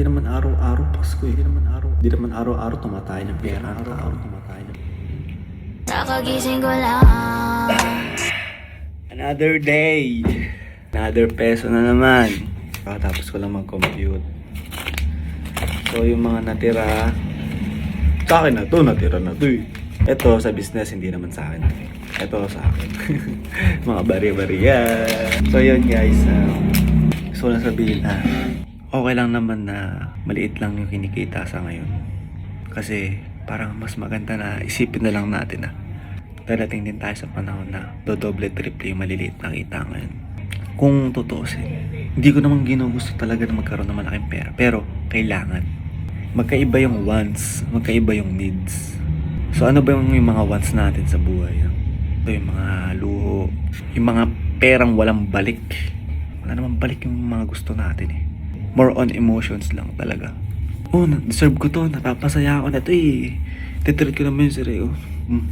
Hindi naman araw-araw Pasko eh. Hindi naman araw, hindi naman araw-araw tumatay ng pera. Araw-araw tumatay ng Kakagising ko lang Another day. Another peso na naman. Kakatapos ko lang mag-compute. So, yung mga natira, sa akin na to, natira na to eh. Ito sa business, hindi naman sa akin. Ito sa akin. mga bari-bari yan. So, yun guys. Um, gusto ko lang sabihin na okay lang naman na maliit lang yung kinikita sa ngayon. Kasi parang mas maganda na isipin na lang natin na darating din tayo sa panahon na dodoble triple yung maliliit na kita ngayon. Kung tutuusin, hindi ko naman ginugusto talaga na magkaroon ng malaking pera. Pero, kailangan. Magkaiba yung wants, magkaiba yung needs. So, ano ba yung, yung mga wants natin sa buhay? Ito yung mga luho, yung mga perang walang balik. Wala namang balik yung mga gusto natin eh. More on emotions lang talaga. Oh, deserve ko to. Napapasaya ako na to eh. Titreat ko naman yung sarili ko. Hmm,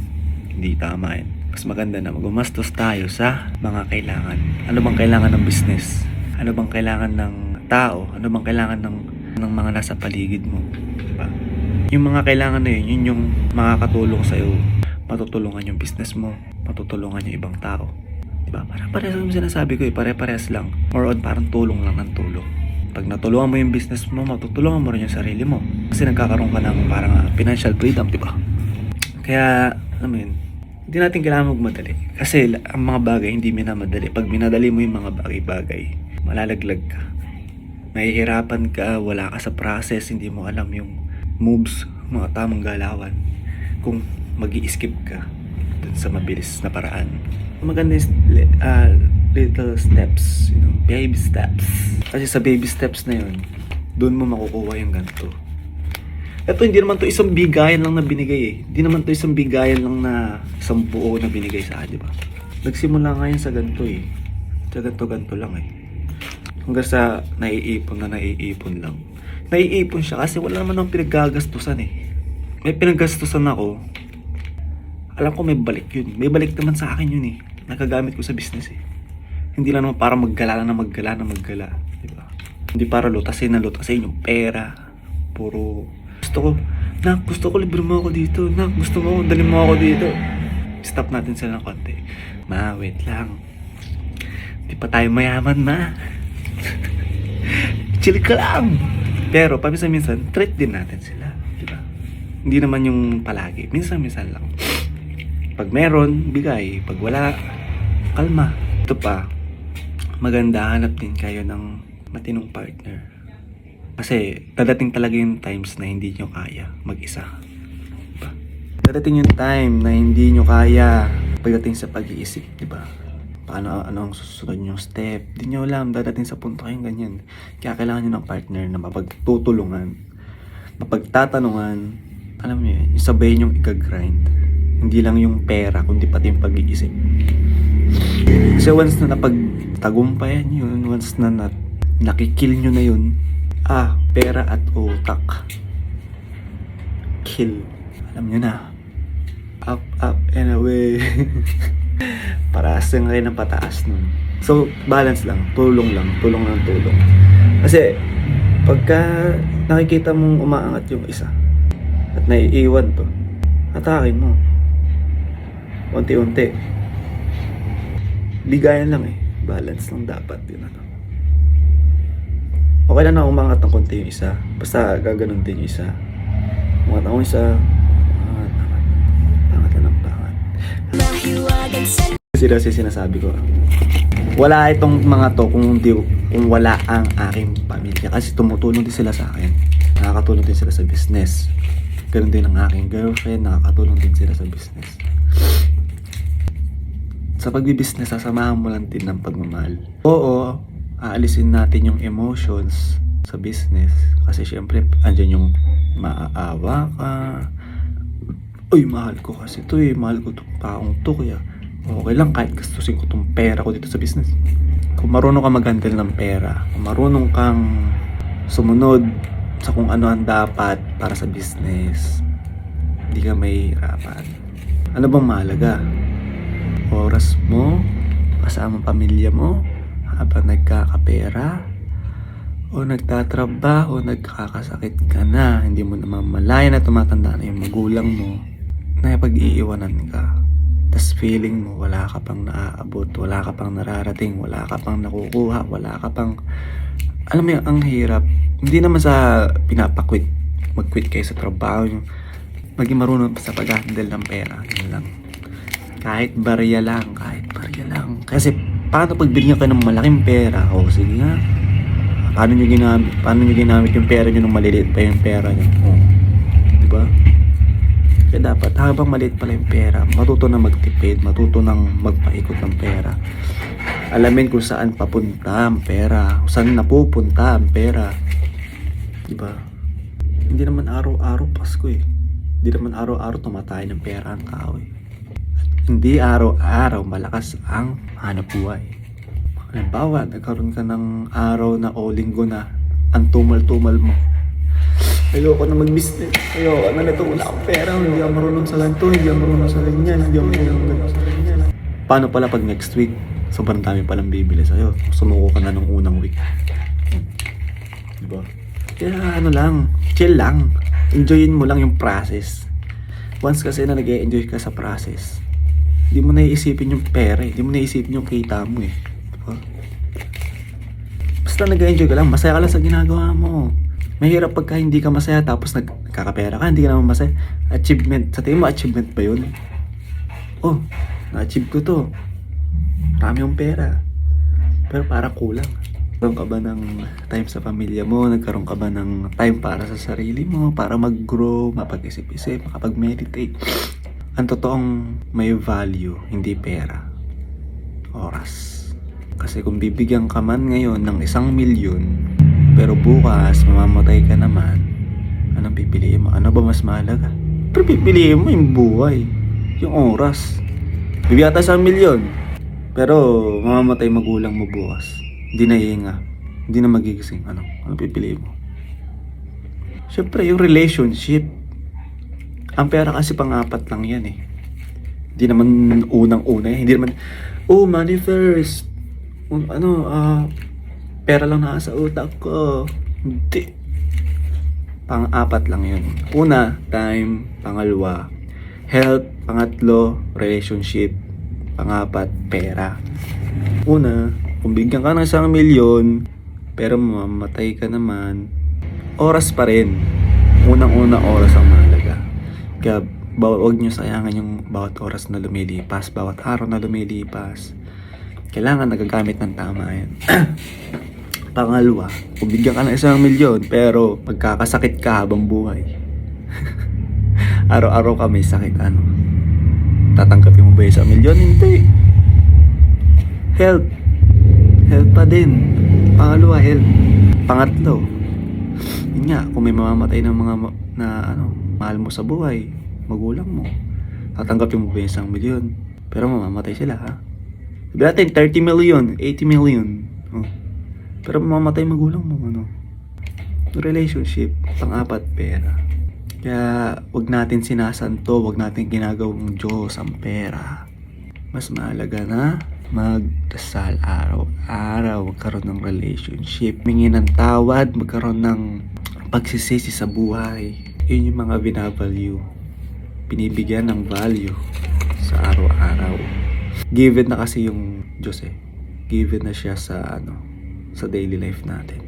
hindi tama yan. Mas maganda na gumastos tayo sa mga kailangan. Ano bang kailangan ng business? Ano bang kailangan ng tao? Ano bang kailangan ng, ng mga nasa paligid mo? Diba? Yung mga kailangan na yun, yun yung makakatulong sa'yo. Matutulungan yung business mo. Matutulungan yung ibang tao. Diba? Pare-parehas yung sinasabi ko eh. Pare-parehas lang. More on parang tulong lang ng tulong. Pag natulungan mo yung business mo, matutulungan mo rin yung sarili mo. Kasi nagkakaroon ka ng parang ah, financial freedom, di ba? Kaya, mo yun, hindi natin kailangan magmadali. Kasi ang mga bagay hindi minamadali. Pag minadali mo yung mga bagay-bagay, malalaglag ka. Mahihirapan ka, wala ka sa process, hindi mo alam yung moves, mga tamang galawan. Kung mag skip ka dun sa mabilis na paraan. Maganda li- ah, little steps, you know, baby steps. Kasi sa baby steps na yun, doon mo makukuha yung ganito. Ito hindi naman to isang bigayan lang na binigay eh. Hindi naman to isang bigayan lang na isang buo na binigay sa akin, di ba? Nagsimula nga yan sa ganito eh. Sa ganito-ganito lang eh. Hanggang sa naiipon na naiipon lang. Naiipon siya kasi wala naman akong pinaggagastusan eh. May pinaggastusan ako. Alam ko may balik yun. May balik naman sa akin yun eh. Nakagamit ko sa business eh. Hindi lang naman para maggala na maggala na maggala. Di ba? Hindi para lutasin na lutasin yung pera. Puro gusto ko, nak, gusto ko libre mo ako dito. Nak, gusto mo, dali mo ako dito. Stop natin sila ng konti. Ma, wait lang. Di pa tayo mayaman, ma. Chill ka lang. Pero, paminsan-minsan, treat din natin sila. Di ba? Hindi naman yung palagi. Minsan-minsan lang. Pag meron, bigay. Pag wala, kalma. Ito pa, maganda hanap din kayo ng matinong partner. Kasi dadating talaga yung times na hindi nyo kaya mag-isa. Diba? Dadating yung time na hindi nyo kaya pagdating sa pag-iisip, di ba? Paano ano ang susunod yung step? Di nyo alam, dadating sa punto kayong ganyan. Kaya kailangan nyo ng partner na mapagtutulungan, mapagtatanungan, alam nyo yun, yung sabay nyong i-grind. Hindi lang yung pera, kundi pati yung pag-iisip. Kasi once na napagtagumpayan yun, once na, na nakikil nyo na yun, ah, pera at utak. Kill. Alam nyo na. Up, up, and away. Paraas lang rin ng pataas nun. So, balance lang. Tulong lang. Tulong lang tulong. Kasi, pagka nakikita mong umaangat yung isa, at naiiwan to, atakin mo. Unti-unti. Bigayan lang eh. Balance lang dapat yun ano. Okay lang na umangat ng konti yung isa. Basta gaganon din yung isa. Umangat ako isa. Umangat, umangat. Pangat lang ng pangat. Seryoso yung sinasabi ko. Wala itong mga to kung hindi kung wala ang aking pamilya. Kasi tumutulong din sila sa akin. Nakakatulong din sila sa business. Ganun din ang aking girlfriend. Nakakatulong din sila sa business. Sa pagbibusiness, sasamahan mo lang din ng pagmamahal. Oo, aalisin natin yung emotions sa business. Kasi syempre, andyan yung maaawa ka. Uy, mahal ko kasi to eh. Mahal ko tong taong to kaya okay lang kahit gastusin ko tong pera ko dito sa business. Kung marunong ka mag-handle ng pera, kung marunong kang sumunod sa kung ano ang dapat para sa business, hindi ka may hirapan. Ano bang mahalaga? Oras mo, kasama pamilya mo, habang nagkakapera, o nagtatrabaho, nagkakasakit ka na, hindi mo namamalayan na tumatanda na yung magulang mo, na pag-iiwanan ka. Tapos feeling mo, wala ka pang naaabot, wala ka pang nararating, wala ka pang nakukuha, wala ka pang... Alam mo yun, ang hirap. Hindi naman sa pinapakwit, mag-quit kayo sa trabaho nyo. Maging marunong sa pag-handle ng pera. Yun lang. Kahit barya lang, kahit barya lang. Kasi paano pag binigyan ka ng malaking pera? O sige nga. Paano nyo ginamit, paano nyo ginamit yung pera nyo nung maliliit pa yung pera nyo? O, di ba? Kaya dapat habang maliit pala yung pera, matuto na magtipid, matuto nang magpaikot ng pera. Alamin kung saan papunta ang pera, kung saan napupunta ang pera. Di ba? Hindi naman araw-araw Pasko eh. Hindi naman araw-araw tumatay ng pera ang tao eh. Hindi araw-araw malakas ang hanap buhay. Halimbawa, nagkaroon ka ng araw na o linggo na ang tumal-tumal mo. Ayoko na mag-business. Ayoko na nito. Wala akong pera. Hindi ako marunong sa lanto. Hindi ako marunong sa ganyan. Hindi ako marunong sa. Paano pala pag next week, sobrang dami palang bibili sa'yo. Sumuko ka na nung unang week. Diba? Kaya ano lang, chill lang. Enjoyin mo lang yung process. Once kasi na nag enjoy ka sa process, hindi mo naiisipin yung pera eh. Hindi mo naiisipin yung kita mo eh. Diba? Basta nag enjoy ka lang, masaya ka lang sa ginagawa mo. Mahirap pagka hindi ka masaya tapos nag nagkakapera ka, hindi ka naman masaya. Achievement. Sa tingin mo, achievement ba yun? Oh, na-achieve ko to. Marami yung pera. Pero para kulang. Nagkaroon ka ba ng time sa pamilya mo? Nagkaroon ka ba ng time para sa sarili mo? Para mag-grow, mapag-isip-isip, makapag-meditate. Ang totoong may value, hindi pera. Oras. Kasi kung bibigyan ka man ngayon ng isang milyon, pero bukas mamamatay ka naman, anong pipiliin mo? Ano ba mas mahalaga? Pero pipiliin mo yung buhay, yung oras. Bibigyan ka sa milyon, pero mamamatay magulang mo bukas. Hindi na hihinga. Hindi na magigising. Ano? Ano pipiliin mo? Siyempre, yung relationship. Ang pera kasi pang-apat lang yan eh. Hindi naman unang-una eh. Hindi naman, oh, money first. Ano, ah, pera lang nasa utak ko. Hindi. Pang-apat lang yun. Una, time. Pangalawa, health. Pangatlo, relationship. Pangapat, pera. Una, kung bigyan ka ng isang milyon, pero mamamatay ka naman, oras pa rin. Unang-una oras ang mahalaga. Kaya huwag nyo sayangan yung bawat oras na lumilipas, bawat araw na lumilipas. Kailangan nagagamit ng tama yan. Pangalawa, bigyan ka ng isang milyon, pero pagkakasakit ka habang buhay. Araw-araw ka may sakit, ano? Tatanggapin mo ba isang milyon? Hindi. Health. Health pa din. Pangalawa, health. Pangatlo, yun nga, kung may mamamatay ng mga na ano, mahal mo sa buhay, magulang mo, tatanggapin mo ba yung isang milyon? Pero mamamatay sila, ha? Sabi natin, 30 million, 80 million. Oh. Pero mamamatay magulang mo, ano? Relationship, pang-apat, pera. Kaya, wag natin sinasanto, wag natin ginagawang Diyos ang pera. Mas mahalaga na magdasal araw-araw, magkaroon ng relationship, mingi ng tawad, magkaroon ng pagsisisi sa buhay. Yun yung mga binavalue. Binibigyan ng value sa araw-araw. Given na kasi yung Diyos eh. Given na siya sa ano, sa daily life natin.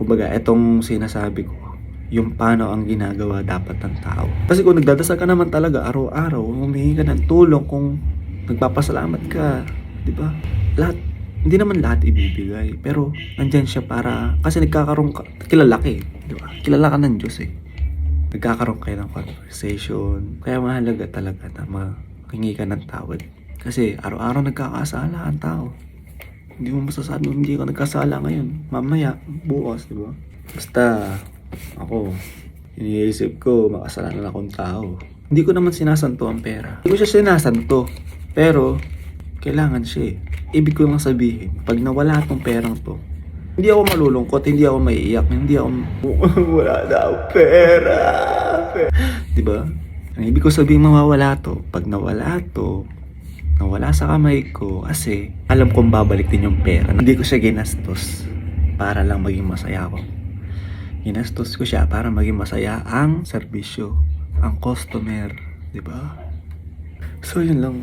Kumbaga, etong sinasabi ko, yung paano ang ginagawa dapat ng tao. Kasi kung nagdadasal ka naman talaga araw-araw, humingi ka ng tulong, kung nagpapasalamat ka, di ba? Lahat, hindi naman lahat ibibigay, pero nandyan siya para, kasi nagkakaroon ka, kilala ka eh, di ba? Kilala ka ng Diyos eh. Nagkakaroon kayo ng conversation, kaya mahalaga talaga na makingi ka ng tawad. Kasi araw-araw nagkakasala ang tao. Hindi mo masasabi hindi ka nagkasala ngayon. Mamaya, bukas, di ba? Basta, ako, iniisip ko, makasalanan akong tao. Hindi ko naman sinasanto ang pera. Hindi ko siya sinasanto. Pero, kailangan siya eh. Ibig ko lang sabihin, pag nawala tong perang to, hindi ako malulungkot, hindi ako maiiyak, hindi ako, wala na akong pera. Di ba? Ang ibig ko sabihin mawawala to, pag nawala to, nawala sa kamay ko, kasi alam kong babalik din yung pera. Hindi ko siya ginastos. para lang maging masaya ako. Ginastos ko siya para maging masaya ang serbisyo, ang customer, di ba? So yun lang.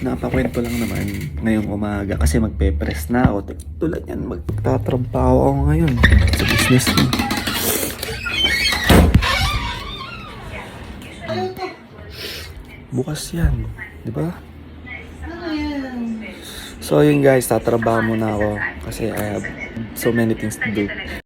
Napakwento lang naman ngayong umaga kasi magpe-press na ako. Tulad yan, magtatrabaho ako ngayon sa business ko. Bukas yan, di ba? So yun guys, tatrabaho muna ako kasi I have so many things to do.